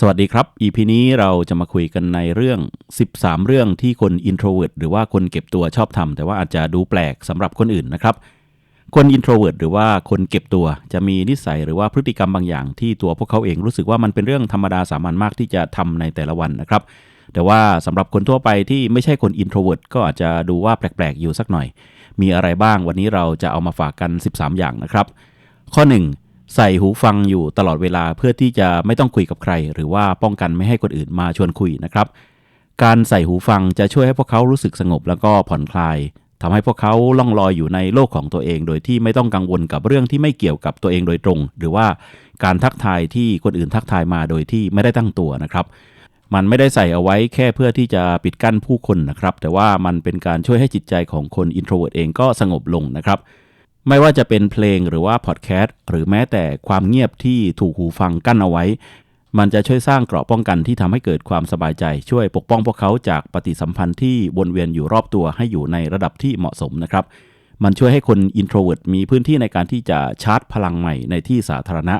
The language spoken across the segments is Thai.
สวัสดีครับ EP นี้เราจะมาคุยกันในเรื่อง 13 เรื่องที่คน introvert หรือว่าคนเก็บตัวชอบทำแต่ว่าอาจจะดูแปลกสำหรับคนอื่นนะครับ คน introvert หรือว่าคนเก็บตัวจะมีนิสัยหรือว่าพฤติกรรมบางอย่างที่ตัวพวกเขาเองรู้สึกว่ามันเป็นเรื่องธรรมดาสามัญมากที่จะทำในแต่ละวันนะครับ แต่ว่าสำหรับคนทั่วไปที่ไม่ใช่คน introvert ก็อาจจะดูว่าแปลกๆอยู่สักหน่อย มีอะไรบ้างวันนี้เราจะเอามาฝากกัน 13 อย่างนะครับ ข้อ 1 ใส่หูฟังอยู่ตลอดเวลาเพื่อที่จะไม่ต้องคุยกับใคร หรือว่าป้องกันไม่ให้คนอื่นมาชวนคุยนะครับ การใส่หูฟังจะช่วยให้พวกเขารู้สึกสงบแล้วก็ผ่อนคลายทำให้พวกเขาล่องลอยอยู่ในโลกของตัวเอง โดยที่ไม่ต้องกังวลกับเรื่องที่ไม่เกี่ยวกับตัวเองโดยตรง หรือว่าการทักทายที่คนอื่นทักทายมาโดยที่ไม่ได้ตั้งตัวนะครับมันไม่ได้ใส่เอาไว้แค่เพื่อที่จะปิดกั้นผู้คนนะครับ แต่ว่ามันเป็นการช่วยให้จิตใจของคนอินโทรเวิร์ตเองก็สงบลงนะครับ ไม่ว่าจะเป็นเพลงหรือว่าพอดแคสต์หรือแม้แต่ความเงียบที่ถูกหูฟังกั้นเอาไว้ มันจะช่วยสร้างเกราะป้องกันที่ทำให้เกิดความสบายใจ ช่วยปกป้องพวกเขาจากปฏิสัมพันธ์ที่วนเวียนอยู่รอบตัวให้อยู่ในระดับที่เหมาะสมนะครับ มันช่วยให้คนอินโทรเวิร์ตมีพื้นที่ในการที่จะชาร์จพลังใหม่ในที่สาธารณะ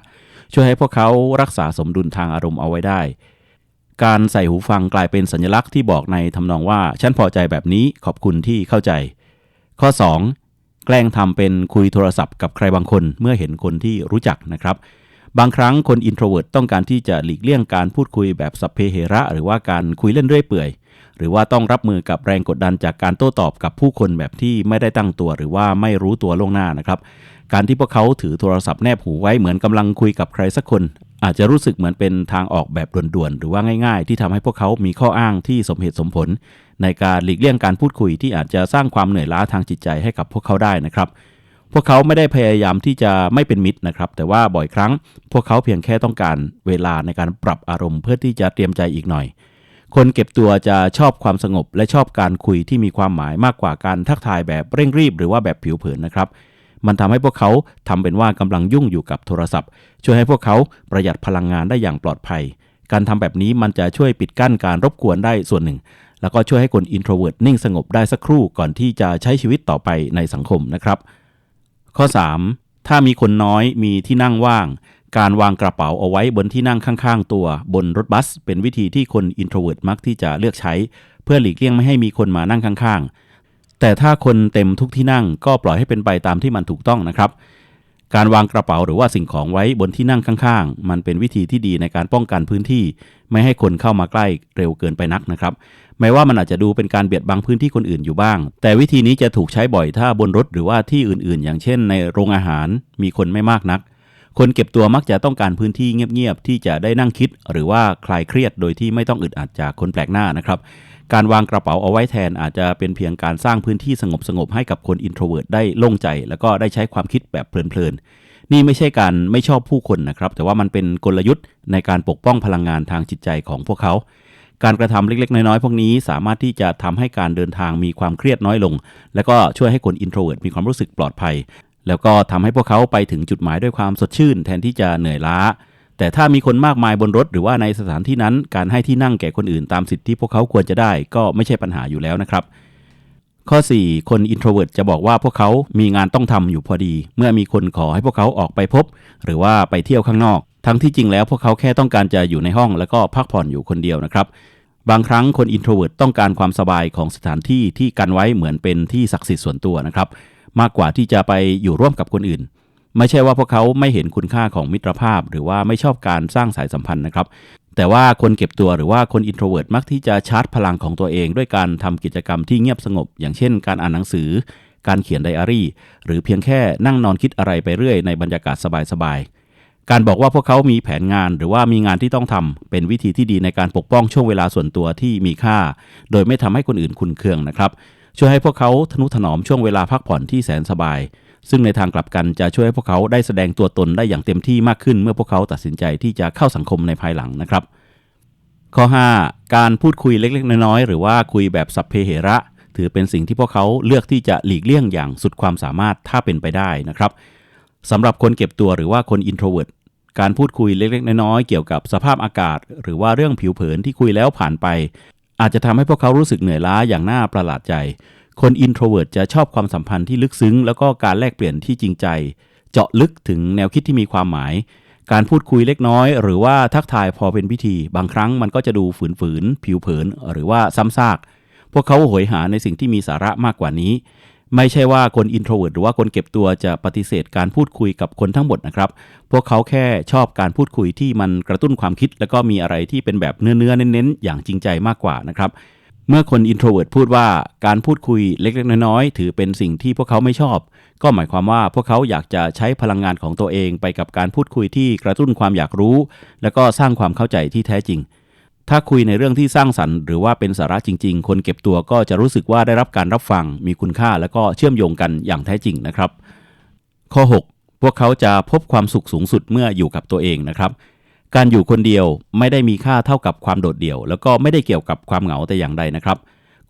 ช่วยให้พวกเขารักษาสมดุลทางอารมณ์เอาไว้ได้ การใส่หูฟังกลายเป็นสัญลักษณ์ที่บอกในทำนองว่าฉันพอใจแบบนี้ขอบคุณที่เข้าใจ ข้อ 2 แกล้งทำเป็นคุยโทรศัพท์กับใครบางคนเมื่อเห็นคนที่รู้จักนะครับ บางครั้งคนอินโทรเวิร์ตต้องการที่จะหลีกเลี่ยงการพูดคุยแบบสัพเพเหระ หรือว่าการคุยเล่นเรื่อยเปื่อย หรือว่าต้องรับมือกับแรงกดดันจากการโต้ตอบกับผู้คนแบบที่ไม่ได้ตั้งตัว หรือว่าไม่รู้ตัวล่วงหน้านะครับ การที่พวกเขาถือโทรศัพท์แนบหูไว้เหมือนกำลังคุยกับใครสักคนอาจจะรู้สึกเหมือนเป็นทางออกแบบด่วนๆ หรือว่าง่ายๆ ที่ทำให้พวกเขามีข้ออ้างที่สมเหตุสมผล ในการหลีกเลี่ยงการพูดคุยที่อาจจะสร้างความเหนื่อยล้าทางจิตใจให้กับพวกเขาได้นะครับ พวกเขาไม่ได้พยายามที่จะไม่เป็นมิตรนะครับ แต่ว่าบ่อยครั้ง พวกเขาเพียงแค่ต้องการเวลาในการปรับอารมณ์เพื่อที่จะเตรียมใจอีกหน่อย คนเก็บตัวจะชอบความสงบ และชอบการคุยที่มีความหมายมากกว่าการทักทายแบบเร่งรีบ หรือว่าแบบผิวเผินนะครับมันทำให้พวกเขาทำเป็นว่ากำลังยุ่งอยู่กับโทรศัพท์ ช่วยให้พวกเขาประหยัดพลังงานได้อย่างปลอดภัย การทำแบบนี้มันจะช่วยปิดกั้นการรบกวนได้ส่วนหนึ่ง แล้วก็ช่วยให้คนอินโทรเวิร์ตนิ่งสงบได้สักครู่ก่อนที่จะใช้ชีวิตต่อไปในสังคมนะครับ ข้อ 3. ถ้ามีคนน้อยมีที่นั่งว่าง การวางกระเป๋าเอาไว้บนที่นั่งข้างๆ ตัวบนรถบัส เป็นวิธีที่คนอินโทรเวิร์ตมักที่จะเลือกใช้ เพื่อหลีกเลี่ยงไม่ให้มีคนมานั่งข้างๆ แต่ถ้าคนเต็มทุกที่นั่งก็ปล่อยให้เป็นไปตามที่มันถูกต้องนะครับ การวางกระเป๋าหรือว่าสิ่งของไว้บนที่นั่งข้างๆ มันเป็นวิธีที่ดีในการป้องกันพื้นที่ ไม่ให้คนเข้ามาใกล้เร็วเกินไปนักนะครับ แม้ว่ามันอาจจะดูเป็นการเบียดบังพื้นที่คนอื่นอยู่บ้าง แต่วิธีนี้จะถูกใช้บ่อยถ้าบนรถหรือว่าที่อื่นๆ อย่างเช่น ในโรงอาหารมีคนไม่มากนัก คนเก็บตัวมักจะต้องการพื้นที่เงียบๆที่จะได้นั่งคิด หรือว่าคลายเครียดโดยที่ไม่ต้องอึดอัดจากคนแปลกหน้านะครับ การวางกระเป๋าเอาไว้แทนอาจจะเป็นเพียงการสร้างพื้นที่สงบๆให้กับคนอินโทรเวิร์ตได้โล่งใจ แล้วก็ได้ใช้ความคิดแบบเพลินๆนี่ไม่ใช่การไม่ชอบผู้คนนะครับ แต่ว่ามันเป็นกลยุทธ์ในการปกป้องพลังงานทางจิตใจของพวกเขาการกระทำเล็กๆ น้อยๆ พวกนี้สามารถที่จะทำให้การเดินทางมีความเครียดน้อยลง แล้วก็ช่วยให้คนอินโทรเวิร์ตมีความรู้สึกปลอดภัย แล้วก็ทำให้พวกเขาไปถึงจุดหมายด้วยความสดชื่น แทนที่จะเหนื่อยล้า แต่ถ้ามีคนมากมายบนรถ หรือว่าในสถานที่นั้น การให้ที่นั่งแก่คนอื่นตามสิทธิที่พวกเขาควรจะได้ก็ไม่ใช่ปัญหาอยู่แล้วนะครับ ข้อ 4 คน introvert จะบอกว่าพวกเขามีงานต้องทำอยู่พอดี เมื่อมีคนขอให้พวกเขาออกไปพบ หรือว่าไปเที่ยวข้างนอก ทั้งที่จริงแล้วพวกเขาแค่ต้องการจะอยู่ในห้องแล้วก็พักผ่อนอยู่คนเดียวนะครับบางครั้งคน introvert ต้องการความสบายของสถานที่ที่กันไว้เหมือนเป็นที่ศักดิ์สิทธิ์ส่วนตัวนะครับ มากกว่าที่จะไปอยู่ร่วมกับคนอื่น ไม่ใช่ว่าพวกเขาไม่เห็นคุณค่าของมิตรภาพ หรือว่าไม่ชอบการสร้างสายสัมพันธ์นะครับแต่ว่าคนเก็บตัวหรือว่าคนอินโทรเวิร์ตมักที่จะชาร์จพลังของตัวเอง ด้วยการทำกิจกรรมที่เงียบสงบ อย่างเช่น การอ่านหนังสือ การเขียนไดอารี่ หรือเพียงแค่นั่งนอนคิดอะไรไปเรื่อยในบรรยากาศสบายๆ การบอกว่าพวกเขามีแผนงานหรือว่ามีงานที่ต้องทำเป็นวิธีที่ดีในการปกป้องช่วงเวลาส่วนตัวที่มีค่า โดยไม่ทำให้คนอื่นคุนเคืองนะครับ ช่วยให้พวกเขาทนุถนอมช่วงเวลาพักผ่อนที่แสนสบาย ซึ่งในทางกลับกันจะช่วยให้พวกเขาได้แสดงตัวตนได้อย่างเต็มที่มากขึ้น เมื่อพวกเขาตัดสินใจที่จะเข้าสังคมในภายหลังนะครับ ข้อ 5 การพูดคุยเล็กๆ น้อยๆหรือว่าคุยแบบสัพเพเหระ ถือเป็นสิ่งที่พวกเขาเลือกที่จะหลีกเลี่ยงอย่างสุดความสามารถถ้าเป็นไปได้นะครับสำหรับคนเก็บตัวหรือว่าคน introvert การพูดคุยเล็กๆ น้อยๆ เกี่ยวกับสภาพอากาศ หรือว่าเรื่องผิวเผินที่คุยแล้วผ่านไป อาจจะทำให้พวกเขารู้สึกเหนื่อยล้าอย่างน่าประหลาดใจ คนอินโทรเวิร์ตจะชอบความสัมพันธ์ที่ลึกซึ้ง แล้วก็การแลกเปลี่ยนที่จริงใจ เจาะลึกถึงแนวคิดที่มีความหมาย การพูดคุยเล็กน้อย หรือว่าทักทายพอเป็นพิธี บางครั้งมันก็จะดูฝืนฝืนผิวเผิน หรือว่าซ้ำซาก พวกเขาโหยหาในสิ่งที่มีสาระมากกว่านี้ ไม่ใช่ว่าคนอินโทรเวิร์หรือว่าคนเก็บตัวจะปฏิเสธการพูดคุยกับคนทั้งหมดนะครับ พวกเขาแค่ชอบการพูดคุยที่มันกระตุ้นความคิด แล้วก็มีอะไรที่เป็นแบบเนื้อๆเน้นๆ อย่างจริงใจมากกว่านะครับ เมื่อคนอินโทรเวิร์พูดว่าการพูดคุยเล็กๆ น้อยๆ ถือเป็นสิ่งที่พวกเขาไม่ชอบ ก็หมายความว่าพวกเขาอยากจะใช้พลังงานของตัวเองไปกับการพูดคุยที่กระตุ้นความอยากรู้ แล้วก็สร้างความเข้าใจที่แท้จริง ถ้าคุยในเรื่องที่สร้างสรรค์หรือว่าเป็นสาระจริง ๆ คนเก็บตัวก็จะรู้สึกว่าได้รับการรับฟัง มีคุณค่าแล้วก็เชื่อมโยงกันอย่างแท้จริงนะครับ ข้อ 6 พวกเขาจะพบความสุขสูงสุดเมื่ออยู่กับตัวเองนะครับ การอยู่คนเดียวไม่ได้มีค่าเท่ากับความโดดเดี่ยว แล้วก็ไม่ได้เกี่ยวกับความเหงาแต่อย่างใดนะครับ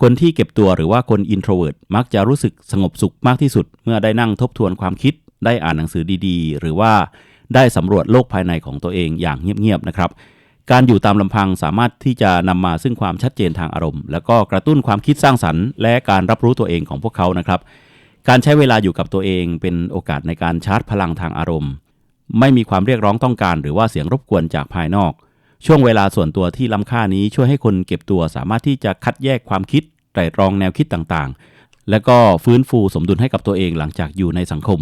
คนที่เก็บตัวหรือว่าคนอินโทรเวิร์ตมักจะรู้สึกสงบสุขมากที่สุด เมื่อได้นั่งทบทวนความคิด ได้อ่านหนังสือดีๆ หรือว่าได้สำรวจโลกภายในของตัวเองอย่างเงียบๆนะครับ การอยู่ตามลำพังสามารถที่จะนำมาซึ่งความชัดเจนทางอารมณ์ แล้วก็กระตุ้นความคิดสร้างสรรค์ และการรับรู้ตัวเองของพวกเขานะครับ การใช้เวลาอยู่กับตัวเองเป็นโอกาสในการชาร์จพลังทางอารมณ์ ไม่มีความเรียกร้องต้องการ หรือว่าเสียงรบกวนจากภายนอก ช่วงเวลาส่วนตัวที่ล้ำค่านี้ช่วยให้คนเก็บตัวสามารถที่จะคัดแยกความคิดไตร่ตรองแนวคิดต่างๆ และก็ฟื้นฟูสมดุลให้กับตัวเองหลังจากอยู่ในสังคม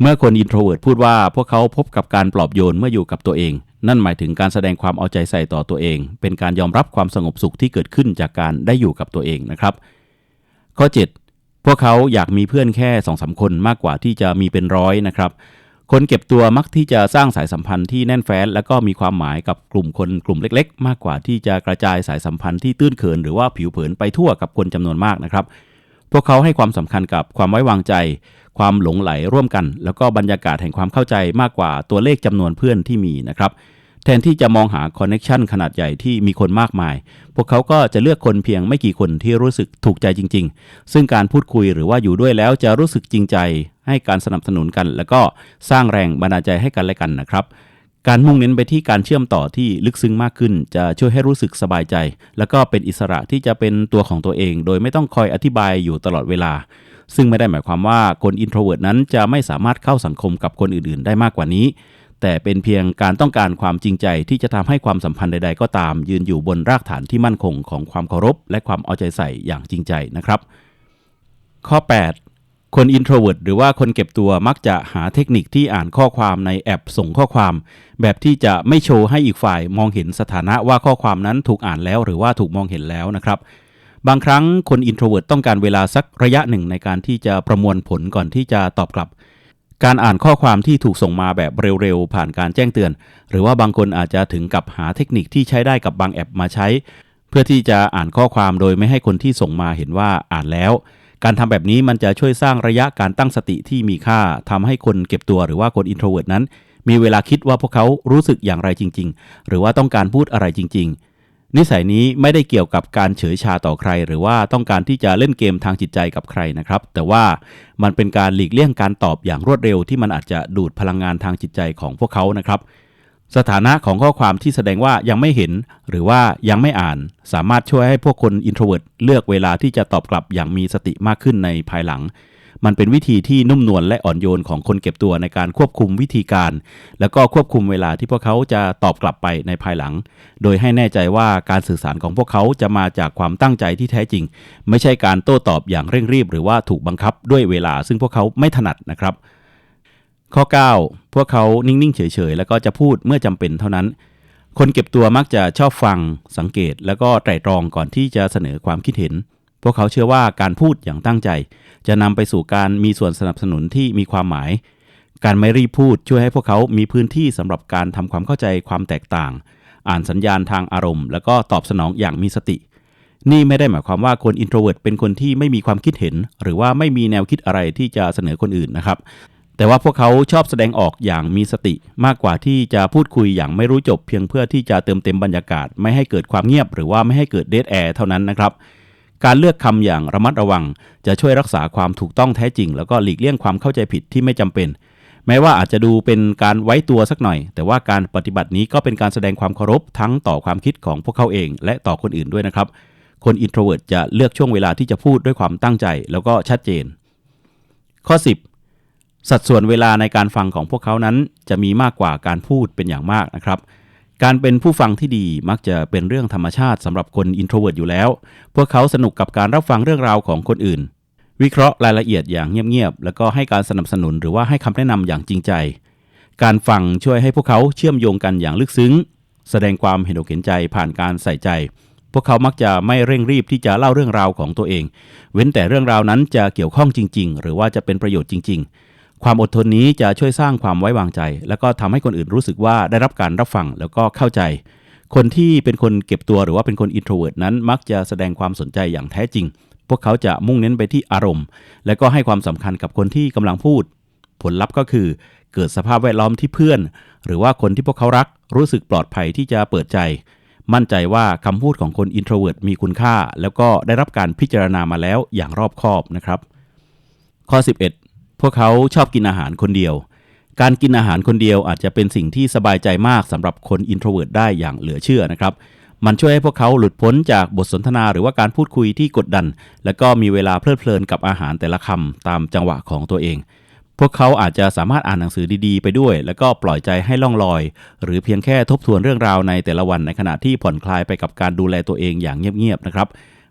เมื่อคนอินโทรเวิร์ตพูดว่าพวกเขาพบกับการปลอบโยนเมื่ออยู่กับตัวเองนั่นหมายถึงการแสดงความเอาใจใส่ต่อตัวเอง เป็นการยอมรับความสงบสุขที่เกิดขึ้นจากการได้อยู่กับตัวเองนะครับ ข้อ 7 พวกเขาอยากมีเพื่อนแค่2อสคนมากกว่าที่จะมีเป็นร้อยนะครับ คนเก็บตัวมักที่จะสร้างสายสัมพันธ์ที่แน่นแฟ้น และก็มีความหมายกับกลุ่มคนกลุ่มเล็ก ๆ มากกว่าที่จะกระจายสายสัมพันธ์ที่ตื้นเขินหรือว่าผิวเผินไปทั่วกับคนจำนวนมากนะครับ วกเขาให้ความสำคัญกับความไว้วางใจ ความหลงไหลร่วมกัน แล้วก็บรรยากาศแห่งความเข้าใจมากกว่าตัวเลขจำนวนเพื่อนที่มีนะครับแทนที่จะมองหาคอนเน็ชันขนาดใหญ่ที่มีคนมากมาย พวกเขาก็จะเลือกคนเพียงไม่กี่คนที่รู้สึกถูกใจจริง ๆ ซึ่งการพูดคุยหรือว่าอยู่ด้วยแล้วจะรู้สึกจริงใจ ให้การสนับสนุนกัน แล้วก็สร้างแรงบันดาลใจให้กันและกันนะครับ การมุ่งเน้นไปที่การเชื่อมต่อที่ลึกซึ้งมากขึ้น จะช่วยให้รู้สึกสบายใจ แล้วก็เป็นอิสระที่จะเป็นตัวของตัวเอง โดยไม่ต้องคอยอธิบายอยู่ตลอดเวลา ซึ่งไม่ได้หมายความว่าคนอินโทรเวิร์ตนั้นจะไม่สามารถเข้าสังคมกับคนอื่น ๆ ได้มากกว่านี้ แต่เป็นเพียงการต้องการความจริงใจที่จะทำให้ความสัมพันธ์ใด ๆ ก็ตาม ยืนอยู่บนรากฐานที่มั่นคงของความเคารพ และความเอาใจใส่อย่างจริงใจนะครับ ข้อ 8 คนอินโทรเวิร์ตหรือว่าคนเก็บตัวมักจะหาเทคนิคที่อ่านข้อความในแอปส่งข้อความ แบบที่จะไม่โชว์ให้อีกฝ่ายมองเห็นสถานะว่าข้อความนั้นถูกอ่านแล้วหรือว่าถูกมองเห็นแล้วนะครับบางครั้งคนอินโทรเวิร์ตต้องการเวลาสักระยะหนึ่งในการที่จะประมวลผลก่อนที่จะตอบกลับ การอ่านข้อความที่ถูกส่งมาแบบเร็วๆ ผ่านการแจ้งเตือน หรือว่าบางคนอาจจะถึงกับหาเทคนิคที่ใช้ได้กับบางแอปมาใช้ เพื่อที่จะอ่านข้อความโดยไม่ให้คนที่ส่งมาเห็นว่าอ่านแล้ว การทำแบบนี้มันจะช่วยสร้างระยะการตั้งสติที่มีค่าทำให้คนเก็บตัวหรือว่าคนอินโทรเวิร์ตนั้น มีเวลาคิดว่าพวกเขารู้สึกอย่างไรจริง ๆ หรือว่าต้องการพูดอะไรจริง ๆนิสัยนี้ไม่ได้เกี่ยวกับการเฉยชาต่อใคร หรือว่าต้องการที่จะเล่นเกมทางจิตใจกับใครนะครับ แต่ว่ามันเป็นการหลีกเลี่ยงการตอบอย่างรวดเร็วที่มันอาจจะดูดพลังงานทางจิตใจของพวกเขานะครับ สถานะของข้อความที่แสดงว่ายังไม่เห็น หรือว่ายังไม่อ่าน สามารถช่วยให้พวกคนอินโทรเวิร์ตเลือกเวลาที่จะตอบกลับอย่างมีสติมากขึ้นในภายหลัง มันเป็นวิธีที่นุ่มนวลและอ่อนโยนของคนเก็บตัวในการควบคุมวิธีการ แล้วก็ควบคุมเวลาที่พวกเขาจะตอบกลับไปในภายหลัง โดยให้แน่ใจว่าการสื่อสารของพวกเขาจะมาจากความตั้งใจที่แท้จริง ไม่ใช่การโต้ตอบอย่างเร่งรีบ หรือว่าถูกบังคับด้วยเวลา ซึ่งพวกเขาไม่ถนัดนะครับ ข้อ 9 พวกเขานิ่ง ๆ เฉย ๆ แล้วก็จะพูดเมื่อจำเป็นเท่านั้น คนเก็บตัวมักจะชอบฟัง สังเกต แล้วก็ไตร่ตรองก่อนที่จะเสนอความคิดเห็น พวกเขาเชื่อว่าการพูดอย่างตั้งใจ จะนำไปสู่การมีส่วนสนับสนุนที่มีความหมาย การไม่รีบพูดช่วยให้พวกเขามีพื้นที่สำหรับการทำความเข้าใจความแตกต่าง อ่านสัญญาณทางอารมณ์ แล้วก็ตอบสนองอย่างมีสติ นี่ไม่ได้หมายความว่าคนอินโทรเวิร์ตเป็นคนที่ไม่มีความคิดเห็น หรือว่าไม่มีแนวคิดอะไรที่จะเสนอคนอื่นนะครับ แต่ว่าพวกเขาชอบแสดงออกอย่างมีสติมากกว่าที่จะพูดคุยอย่างไม่รู้จบเพียงเพื่อที่จะเติมเต็มบรรยากาศ ไม่ให้เกิดความเงียบหรือว่าไม่ให้เกิดเดทแอร์เท่านั้นนะครับ การเลือกคำอย่างระมัดระวัง จะช่วยรักษาความถูกต้องแท้จริง แล้วก็หลีกเลี่ยงความเข้าใจผิดที่ไม่จำเป็น แม้ว่าอาจจะดูเป็นการไว้ตัวสักหน่อย แต่ว่าการปฏิบัตินี้ก็เป็นการแสดงความเคารพทั้งต่อความคิดของพวกเขาเอง และต่อคนอื่นด้วยนะครับ คนอินโทรเวิร์ตจะเลือกช่วงเวลาที่จะพูดด้วยความตั้งใจ แล้วก็ชัดเจน ข้อ 10 สัดส่วนเวลาในการฟังของพวกเขานั้นจะมีมากกว่าการพูดเป็นอย่างมากนะครับ การเป็นผู้ฟังที่ดีมักจะเป็นเรื่องธรรมชาติสำหรับคนอินโทรเวิร์ตอยู่แล้ว พวกเขาสนุกกับการรับฟังเรื่องราวของคนอื่น วิเคราะห์รายละเอียดอย่างเงียบๆ แล้วก็ให้การสนับสนุนหรือว่าให้คำแนะนำอย่างจริงใจ การฟังช่วยให้พวกเขาเชื่อมโยงกันอย่างลึกซึ้ง แสดงความเห็นอกเห็นใจผ่านการใส่ใจ พวกเขามักจะไม่เร่งรีบที่จะเล่าเรื่องราวของตัวเอง เว้นแต่เรื่องราวนั้นจะเกี่ยวข้องจริง ๆ หรือว่าจะเป็นประโยชน์จริง ๆ ความอดทนนี้จะช่วยสร้างความไว้วางใจ แล้วก็ทำให้คนอื่นรู้สึกว่าได้รับการรับฟังแล้วก็เข้าใจ คนที่เป็นคนเก็บตัวหรือว่าเป็นคนอินโทรเวิร์ตนั้น มักจะแสดงความสนใจอย่างแท้จริง พวกเขาจะมุ่งเน้นไปที่อารมณ์ และก็ให้ความสำคัญกับคนที่กำลังพูด ผลลัพธ์ก็คือ เกิดสภาพแวดล้อมที่เพื่อน หรือว่าคนที่พวกเขารัก รู้สึกปลอดภัยที่จะเปิดใจ มั่นใจว่าคำพูดของคนอินโทรเวิร์ตมีคุณค่า แล้วก็ได้รับการพิจารณามาแล้วอย่างรอบคอบนะครับ ข้อ 11 พวกเขาชอบกินอาหารคนเดียว การกินอาหารคนเดียวอาจจะเป็นสิ่งที่สบายใจมากสำหรับคนอินโทรเวิร์ตได้อย่างเหลือเชื่อนะครับ มันช่วยให้พวกเขาหลุดพ้นจากบทสนทนาหรือว่าการพูดคุยที่กดดัน แล้วก็มีเวลาเพลิดเพลินกับอาหารแต่ละคำตามจังหวะของตัวเอง พวกเขาอาจจะสามารถอ่านหนังสือดีๆ ไปด้วย แล้วก็ปล่อยใจให้ล่องลอย หรือเพียงแค่ทบทวนเรื่องราวในแต่ละวันในขณะที่ผ่อนคลายไปกับการดูแลตัวเองอย่างเงียบๆนะครับ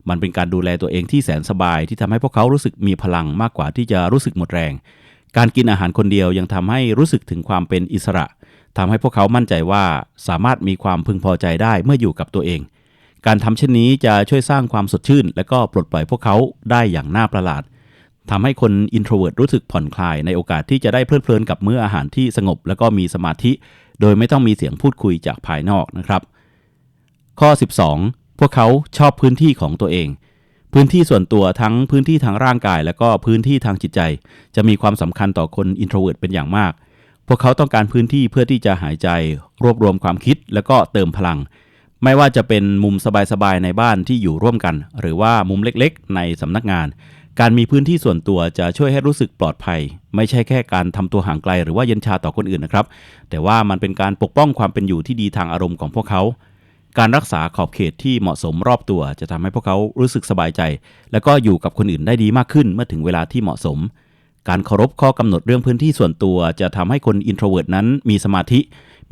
มันเป็นการดูแลตัวเองที่แสนสบายที่ทำให้พวกเขารู้สึกมีพลังมากกว่าที่จะรู้สึกหมดแรง การกินอาหารคนเดียวยังทำให้รู้สึกถึงความเป็นอิสระทำให้พวกเขามั่นใจว่าสามารถมีความพึงพอใจได้เมื่ออยู่กับตัวเอง การทำเช่นนี้จะช่วยสร้างความสดชื่น และก็ปลดปล่อยพวกเขาได้อย่างน่าประหลาดทำให้คนอินโทรเวิร์ตรู้สึกผ่อนคลายในโอกาสที่จะได้เพลิดเพลินกับมื้ออาหารที่สงบ และก็มีสมาธิ โดยไม่ต้องมีเสียงพูดคุยจากภายนอกนะครับ ข้อ 12 พวกเขาชอบพื้นที่ของตัวเอง พื้นที่ส่วนตัวทั้งพื้นที่ทางร่างกาย และก็พื้นที่ทางจิตใจ จะมีความสำคัญต่อคนอินโทรเวิร์ตเป็นอย่างมาก พวกเขาต้องการพื้นที่เพื่อที่จะหายใจ รวบรวมความคิด แล้วก็เติมพลัง ไม่ว่าจะเป็นมุมสบายๆในบ้านที่อยู่ร่วมกัน หรือว่ามุมเล็กๆ ในสำนักงาน การมีพื้นที่ส่วนตัวจะช่วยให้รู้สึกปลอดภัย ไม่ใช่แค่การทำตัวห่างไกล หรือว่าเย็นชาต่อคนอื่นนะครับ แต่ว่ามันเป็นการปกป้องความเป็นอยู่ที่ดีทางอารมณ์ของพวกเขา การรักษาขอบเขตที่เหมาะสมรอบตัว จะทำให้พวกเขารู้สึกสบายใจ และก็อยู่กับคนอื่นได้ดีมากขึ้นเมื่อถึงเวลาที่เหมาะสม การเคารพข้อกำหนดเรื่องพื้นที่ส่วนตัว จะทำให้คนอินโทรเวิร์ตนั้นมีสมาธิ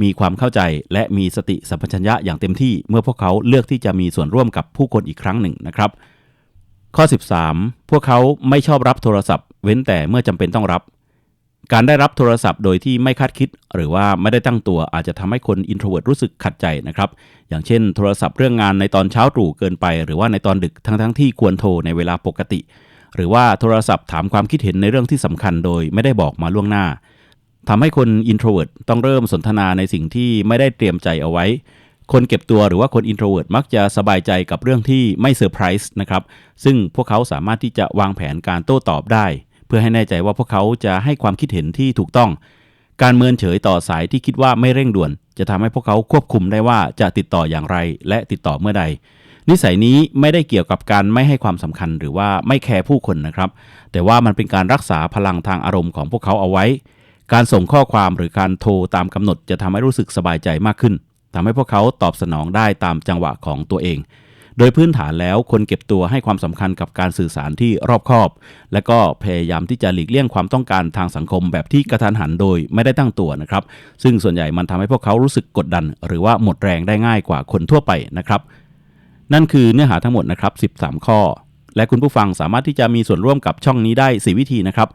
มีความเข้าใจ และมีสติสัมปชัญญะอย่างเต็มที่เมื่อพวกเขาเลือกที่จะมีส่วนร่วมกับผู้คนอีกครั้งหนึ่งนะครับ ข้อ 13 พวกเขาไม่ชอบรับโทรศัพท์ เว้นแต่เมื่อจำเป็นต้องรับ การได้รับโทรศัพท์โดยที่ไม่คาดคิด หรือว่าไม่ได้ตั้งตัวอาจจะทำให้คนอินโทรเวิร์ตรู้สึกขัดใจนะครับ อย่างเช่น โทรศัพท์เรื่องงานในตอนเช้าตรู่เกินไป หรือว่าในตอนดึกทั้งๆทที่ควรโทรในเวลาปกติ หรือว่าโทรศัพท์ถามความคิดเห็นในเรื่องที่สำคัญโดยไม่ได้บอกมาล่วงหน้าทำให้คนอินโทรเวิร์ตต้องเริ่มสนทนาในสิ่งที่ไม่ได้เตรียมใจเอาไว้ คนเก็บตัวหรือว่าคนอินโทรเวิร์ตมักจะสบายใจกับเรื่องที่ไม่เซอร์ไพรส์นะครับซึ่งพวกเขาสามารถที่จะวางแผนการโต้ตอบได้ เพื่อให้แน่ใจว่าพวกเขาจะให้ความคิดเห็นที่ถูกต้อง การเมินเฉยต่อสายที่คิดว่าไม่เร่งด่วน จะทำให้พวกเขาควบคุมได้ว่าจะติดต่ออย่างไร และติดต่อเมื่อใด นิสัยนี้ไม่ได้เกี่ยวกับการไม่ให้ความสำคัญหรือว่าไม่แคร์ผู้คนนะครับ แต่ว่ามันเป็นการรักษาพลังทางอารมณ์ของพวกเขาเอาไว้ การส่งข้อความหรือการโทรตามกำหนด จะทำให้รู้สึกสบายใจมากขึ้นทำให้พวกเขาตอบสนองได้ตามจังหวะของตัวเอง โดยพื้นฐานแล้วคนเก็บตัวให้ความสำคัญกับการสื่อสารที่รอบคอบ และก็พยายามที่จะหลีกเลี่ยงความต้องการทางสังคมแบบที่กระทันหันโดยไม่ได้ตั้งตัวนะครับ ซึ่งส่วนใหญ่มันทำให้พวกเขารู้สึกกดดัน หรือว่าหมดแรงได้ง่ายกว่าคนทั่วไปนะครับ นั่นคือเนื้อหาทั้งหมดนะครับ 13 ข้อ และคุณผู้ฟังสามารถที่จะมีส่วนร่วมกับช่องนี้ได้ 4 วิธีนะครับ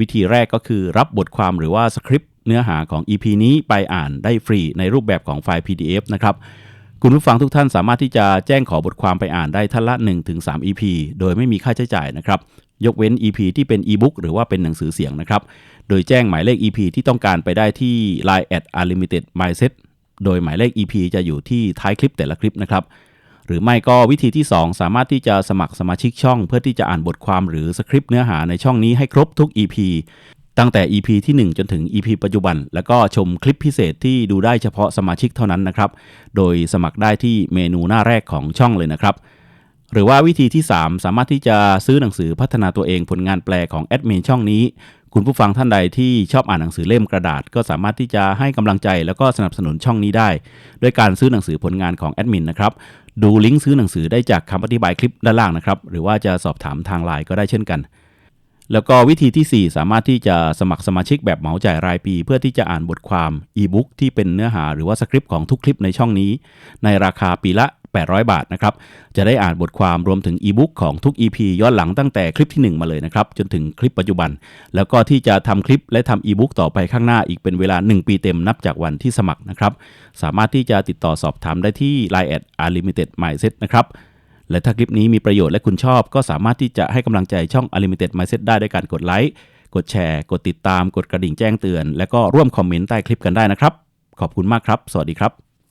วิธีแรกก็คือรับบทความหรือว่าสคริปต์เนื้อหาของ EP นี้ไปอ่านได้ฟรีในรูปแบบของไฟล์ PDF นะครับ คุณผู้ฟังทุกท่านสามารถที่จะแจ้งขอบทความไปอ่านได้ท่านละ 1-3 EP โดยไม่มีค่าใช้จ่ายนะครับ ยกเว้น EP ที่เป็น e-book หรือว่าเป็นหนังสือเสียงนะครับ โดยแจ้งหมายเลข EP ที่ต้องการไปได้ที่ Line at unlimited mindset โดยหมายเลข EP จะอยู่ที่ท้ายคลิปแต่ละคลิปนะครับ หรือไม่ก็วิธีที่ 2 สามารถที่จะสมัครสมาชิกช่อง เพื่อที่จะอ่านบทความหรือสคริปต์เนื้อหาในช่องนี้ให้ครบทุก EP ตั้งแต่ EP ที่ 1 จนถึง EP ปัจจุบัน แล้วก็ชมคลิปพิเศษที่ดูได้เฉพาะสมาชิกเท่านั้นนะครับ โดยสมัครได้ที่เมนูหน้าแรกของช่องเลยนะครับ หรือว่าวิธีที่ 3 สามารถที่จะซื้อหนังสือพัฒนาตัวเองผลงานแปลของแอดมินช่องนี้ คุณผู้ฟังท่านใดที่ชอบอ่านหนังสือเล่มกระดาษ ก็สามารถที่จะให้กำลังใจแล้วก็สนับสนุนช่องนี้ได้ด้วยการซื้อหนังสือผลงานของแอดมินนะครับดูลิงก์ซื้อหนังสือได้จากคำอธิบายคลิปด้านล่างนะครับหรือว่าจะสอบถามทางไลน์ก็ได้เช่นกัน แล้วก็วิธีทีสี่ 4 สามารถที่จะสมัครสมาชิกแบบเหมาจ่ายรายปี เพื่อที่จะอ่านบทความอีบุ๊กที่เป็นเนื้อหาหรือว่าสคริปต์ของทุกคลิปในช่องนี้ ในราคาปีละ 800 บาทนะครับ จะได้อ่านบทความรวมถึงอีบุ๊กของทุก EP ย้อนหลังตั้งแต่คลิปที่ 1 มาเลยนะครับ จนถึงคลิปปัจจุบัน แล้วก็ที่จะทำคลิปและทำอีบุ๊กต่อไปข้างหน้าอีกเป็นเวลา 1 ปีเต็มนับจากวันที่สมัครนะครับ สามารถที่จะติดต่อสอบถามได้ที่ Line at unlimited mindset นะครับ และถ้าคลิปนี้มีประโยชน์และคุณชอบ ก็สามารถที่จะให้กำลังใจช่อง Unlimited Mindset ได้ด้วยการกดไลค์ กดแชร์ กดติดตาม กดกระดิ่งแจ้งเตือน และก็ร่วมคอมเมนต์ใต้คลิปกันได้นะครับ ขอบคุณมากครับ สวัสดีครับ